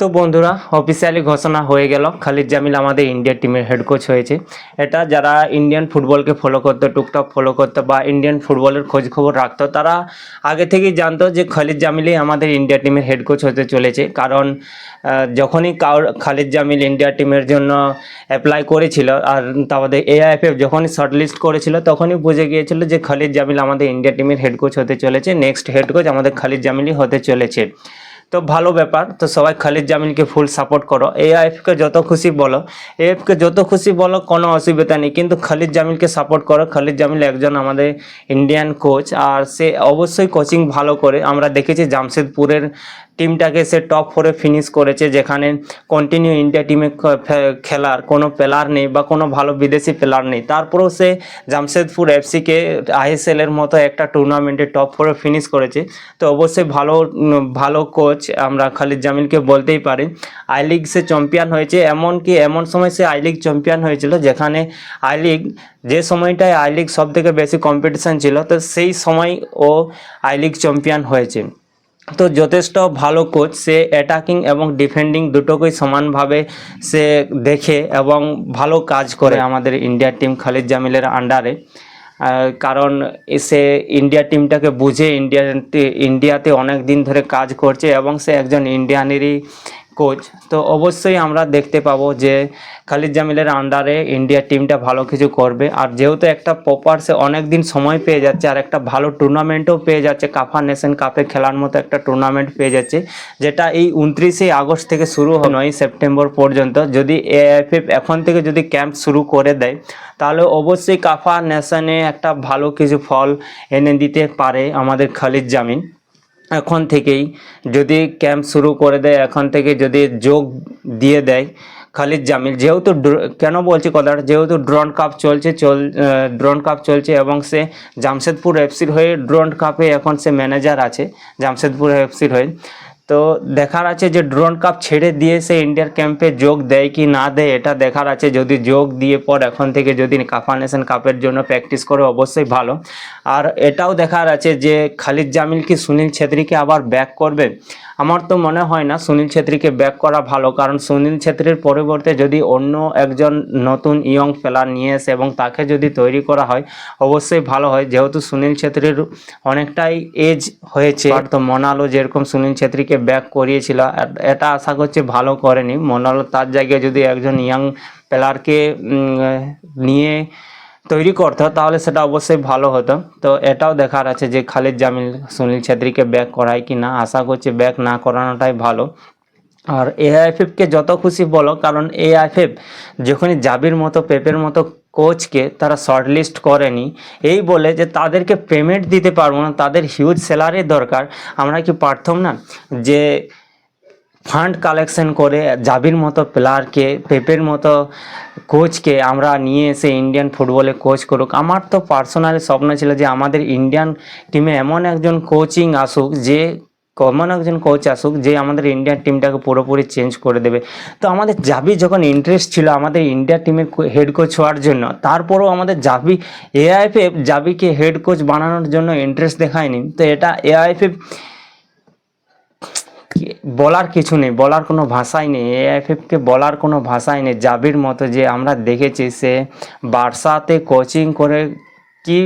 তো বন্ধুরা অফিসিয়ালি ঘোষণা হয়ে গেল। খালিদ জামিল আমাদের ইন্ডিয়া টিমের হেড কোচ হয়েছে। এটা যারা ইন্ডিয়ান ফুটবলকে ফলো করতো টুকটাক ফলো করতো বা ইন্ডিয়ান ফুটবলের খোঁজ খবর রাখতো, তারা আগে থেকেই জানতো যে খালিদ জামিলই আমাদের ইন্ডিয়া টিমের হেড কোচ হতে চলেছে। কারণ যখনই কাউর খালিদ জামিল ইন্ডিয়া টিমের জন্য অ্যাপ্লাই করেছিল, আর তাদের এআইএফএফ যখনই শর্টলিস্ট করেছিল, তখনই বুঝে গিয়েছিল যে খালিদ জামিল আমাদের ইন্ডিয়া টিমের হেড কোচ হতে চলেছে। নেক্সট হেড কোচ আমাদের খালিদ জামিলই হতে চলেছে। তো ভালো ব্যাপার। তো সবাই খালিদ জামিনকে ফুল সাপোর্ট করো। এআইএফকে যত খুশি বলো। এএফকে যত খুশি বলো, কোনো অসুবিধা নেই। কিন্তু খালিদ জামিনকে সাপোর্ট করো। খালিদ জামিল একজন আমাদের ইন্ডিয়ান কোচ আর সে অবশ্যই কোচিং ভালো করে। আমরা দেখেছি জামশেদপুরের টিমটাকে সে টপ ফোরে ফিনিশ করেছে, যেখানে কন্টিনিউ ইন্ডিয়া টিমে খেলার কোনো প্লেয়ার নেই বা কোনো ভালো বিদেশি প্লেয়ার নেই। তারপরেও সে জামশেদপুর এফসিকে আইএসএল এর মতো একটা টুর্নামেন্টে টপ ফোরে ফিনিশ করেছে। তো অবশ্যই ভালো ভালো কোচ আমরা খালিদ জামিলকে বলতেই পারি। আই লিগ সে চ্যাম্পিয়ন হয়েছে, এমনকি এমন সময় সে আই লিগ চ্যাম্পিয়ন হয়েছিল, যেখানে আই লিগ যে সময়টায় আই লিগ সব থেকে বেশি কম্পিটিশন ছিল, তো সেই সময় ও আই লিগ চ্যাম্পিয়ন হয়েছে। তো যথেষ্ট ভালো কোচ সে অ্যাটাকিং এবং ডিফেন্ডিং দুটোকেই সমানভাবে সে দেখে এবং ভালো কাজ করে আমাদের ইন্ডিয়া টিম খালিদ জামিলের আন্ডারে কারণ সে ইন্ডিয়া টিমটাকে বুঝে ইন্ডিয়া ইন্ডিয়াতে অনেক দিন ধরে কাজ করছে এবং সে একজন ইন্ডিয়ানেরই কোচ, তো অবশ্যই আমরা দেখতে পাবো যে খালিদ জামিলের আন্ডারে ইন্ডিয়া টিমটা ভালো কিছু করবে। আর যেহেতু একটা প্রপার অনেক দিন সময় পেয়ে যাচ্ছে আর একটা ভালো টুর্নামেন্টও পেয়ে যাচ্ছে, কাফা নেশন কাপে খেলার মতো একটা টুর্নামেন্ট পেয়ে যাচ্ছে, যেটা এই উনত্রিশে আগস্ট থেকে শুরু হয়, নয় সেপ্টেম্বর পর্যন্ত। যদি এএফএফ এখন থেকে যদি ক্যাম্প শুরু করে দেয়, তাহলে অবশ্যই কাফা নেশনে একটা ভালো কিছু ফল এনে দিতে পারে আমাদের খালিদ জামিন এখন থেকেই যদি ক্যাম্প শুরু করে দেয়, এখন থেকে যদি যোগ দিয়ে দেয় খালিদ জামিল, যেহেতু কেন বলছি কথাটা? যেহেতু ড্রোন কাপ চলছে, চল ড্রোন কাপ চলছে এবং সে জামশেদপুর এফসির হয়ে ড্রোন কাপে এখন সে ম্যানেজার আছে, জামশেদপুর এফসির হয়ে। তো দেখার আছে যে ড্রোন কাপ ছেড়ে দিয়ে সে ইন্ডিয়ার ক্যাম্পে যোগ দেয় কি না দেয়, এটা দেখার আছে। যদি যোগ দিয়ে পর এখন থেকে যদি কাফা নেশন কাপের জন্য প্র্যাকটিস করে, অবশ্যই ভালো। আর এটাও দেখার আছে যে খালিদ জামিল কি সুনীল ছেত্রীকে আবার ব্যাক করবে? আমার তো মনে হয় না সুনীল ছেত্রীকে ব্যাক করা ভালো, কারণ সুনীল ছেত্রীর পরিবর্তে যদি অন্য একজন নতুন ইয়ং প্লেয়ার নিয়ে এসে এবং তাকে যদি তৈরি করা হয়, অবশ্যই ভালো হয়। যেহেতু সুনীল ছেত্রীর অনেকটাই এজ হয়েছে তো মনালো যেরকম সুনীল ছেত্রীকে ব্যাক করিয়েছিল এটা আশা করছি ভালো করেনি। মনালো তার জায়গায় যদি একজন ইয়াং প্লেয়ারকে নিয়ে তৈরি করতো তাহলে সেটা অবশ্যই ভালো হতো। তো এটাও দেখার আছে যে খালিদ জামিল সুনীল ছেত্রীকে ব্যাক করায় কি না। আশা করছি ব্যাক না করানোটাই ভালো। আর এআইএফএফকে যত খুশি বলো, কারণ এআইএফএফ যখনই জাবির মতো, পেপের মতো কোচকে তারা শর্টলিস্ট করেনি, এই বলে যে তাদেরকে পেমেন্ট দিতে পারব না, তাদের হিউজ স্যালারি দরকার। আমরা কি পারতাম না যে ফান্ড কালেকশন করে জাবির মতো প্লেয়ারকে, পেপের মতো কোচকে আমরা নিয়ে এসে ইন্ডিয়ান ফুটবলে কোচ করুক। আমার তো পার্সোনালি স্বপ্ন ছিল যে আমাদের ইন্ডিয়ান টিমে এমন একজন কোচিং আসুক যে, এমন একজন কোচ আসুক যে আমাদের ইন্ডিয়ান টিমটাকে পুরোপুরি চেঞ্জ করে দেবে। তো আমাদের জাবি যখন ইন্টারেস্ট ছিল আমাদের ইন্ডিয়া টিমের হেড কোচ হওয়ার জন্য, তারপরেও আমাদের জাবি এআইএফএফ জাবিকে হেড কোচ বানানোর জন্য ইন্টারেস্ট দেখায়নি। তো এটা এআইএফএফ বলার কিছু নেই, বলার কোনো ভাষাই নেই এএফএফকে বলার কোনো ভাষাই নেই, জাবির মতো যে আমরা দেখেছি সে বার্সাতে কোচিং করে কি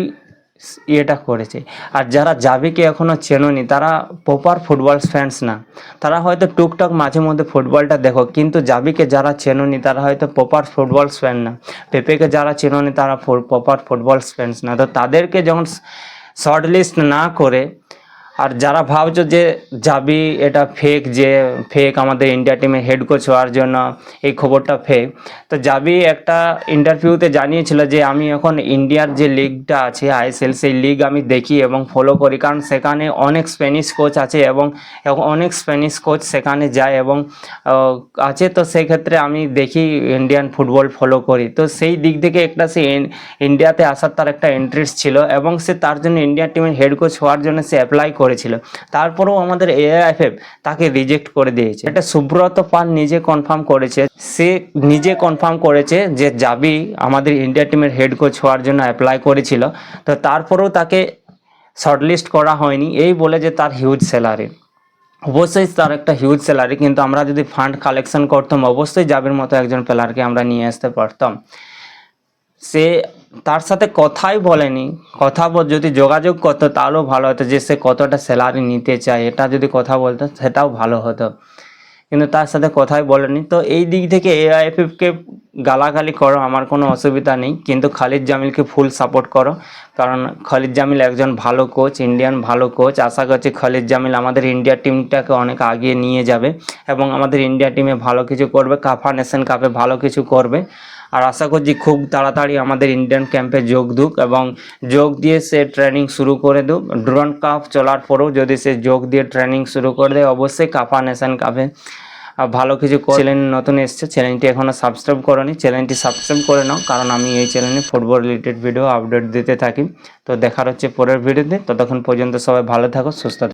ইয়েটা করেছে। আর যারা জাবিকে এখনও চেননি, তারা প্রপার ফুটবল ফ্যান্স না। তারা হয়তো টুকটাক মাঝে মধ্যে ফুটবলটা দেখো, কিন্তু জাবিকে যারা চেননি, তারা হয়তো প্রপার ফুটবল ফ্যান না। পেপেকে যারা চেননি, তারা প্রপার ফুটবল ফ্যান্স না। তো তাদেরকে যখন শর্ট লিস্ট না করে আর যারা ভাবছ যে যাবি, এটা ফেক যে ফেক আমাদের ইন্ডিয়া টিমে হেড কোচ হওয়ার জন্য এই খবরটা ফেক তো যাবি একটা ইন্টারভিউতে জানিয়েছিল যে আমি এখন ইন্ডিয়ার যে লিগটা আছে আইএসএল সেই লিগ আমি দেখি এবং ফলো করি। কারণ সেখানে অনেক স্প্যানিশ কোচ আছে এবং অনেক স্প্যানিশ কোচ সেখানে যায় এবং আছে। তো সেই ক্ষেত্রে আমি দেখি ইন্ডিয়ান ফুটবল ফলো করি। তো সেই দিক থেকে একটা সে ইন্ডিয়াতে আসার তার একটা ইন্টারেস্ট ছিল এবং সে তার জন্য ইন্ডিয়ান টিমের হেড কোচ হওয়ার জন্য সে অ্যাপ্লাই করেছিল। তারপরেও আমাদের এআইএফএফ তাকে রিজেক্ট করে দিয়েছে। এটা সুব্রত পাল নিজে কনফার্ম করেছে। সে নিজে কনফার্ম করেছে যে যাবি আমাদের ইন্ডিয়া টিমের হেড কোচ হওয়ার জন্য অ্যাপ্লাই করেছিল। তো তারপরেও তাকে শর্টলিস্ট করা হয়নি। এই বলে যে তার হিউজ স্যালারি অবশ্যই তার একটা হিউজ স্যালারি কিন্তু আমরা যদি ফান্ড কালেকশন করতাম, অবশ্যই জাবির মতো একজন প্লেয়ারকে আমরা নিয়ে আসতে পারতাম। সে তার সাথে কথাই বলেনি। কথা যদি যোগাযোগ করতো তাহলেও ভালো হতো যে সে কতটা স্যালারি নিতে চায়, এটা যদি কথা বলতো সেটাও ভালো হতো। কিন্তু তার সাথে কথাই বলেনি। তো এই দিক থেকে এআইএফএফকে গালাগালি করো, আমার কোনো অসুবিধা নেই। কিন্তু খালিদ জামিলকে ফুল সাপোর্ট করো। কারণ খালিদ জামিল একজন ভালো কোচ ইন্ডিয়ান ভালো কোচ আশা করছি খালিদ জামিল আমাদের ইন্ডিয়া টিমটাকে অনেক আগিয়ে নিয়ে যাবে এবং আমাদের ইন্ডিয়া টিমে ভালো কিছু করবে কাফা নেশন কাপে ভালো কিছু করবে। আর আশা করছি খুব তাড়াতাড়ি আমাদের ইন্ডিয়ান ক্যাম্পে যোগ দুক এবং যোগ দিয়ে সে ট্রেনিং শুরু করে দুক। ড্রোন কাপ চলার পরেও যদি সে যোগ দিয়ে ট্রেনিং শুরু করে দেয় অবশ্যই কাফা নেশান কাপে ভালো কিছু চ্যানেল নতুন এসছে চ্যানেলটি এখনও সাবস্ক্রাইব করনি। চ্যানেলটি সাবস্ক্রাইব করে নাও কারণ আমি এই চ্যানেলে ফুটবল রিলেটেড ভিডিও আপডেট দিতে থাকি। তো দেখার হচ্ছে পরের ভিডিওতে ততক্ষণ পর্যন্ত সবাই ভালো থাকো সুস্থ থাকো।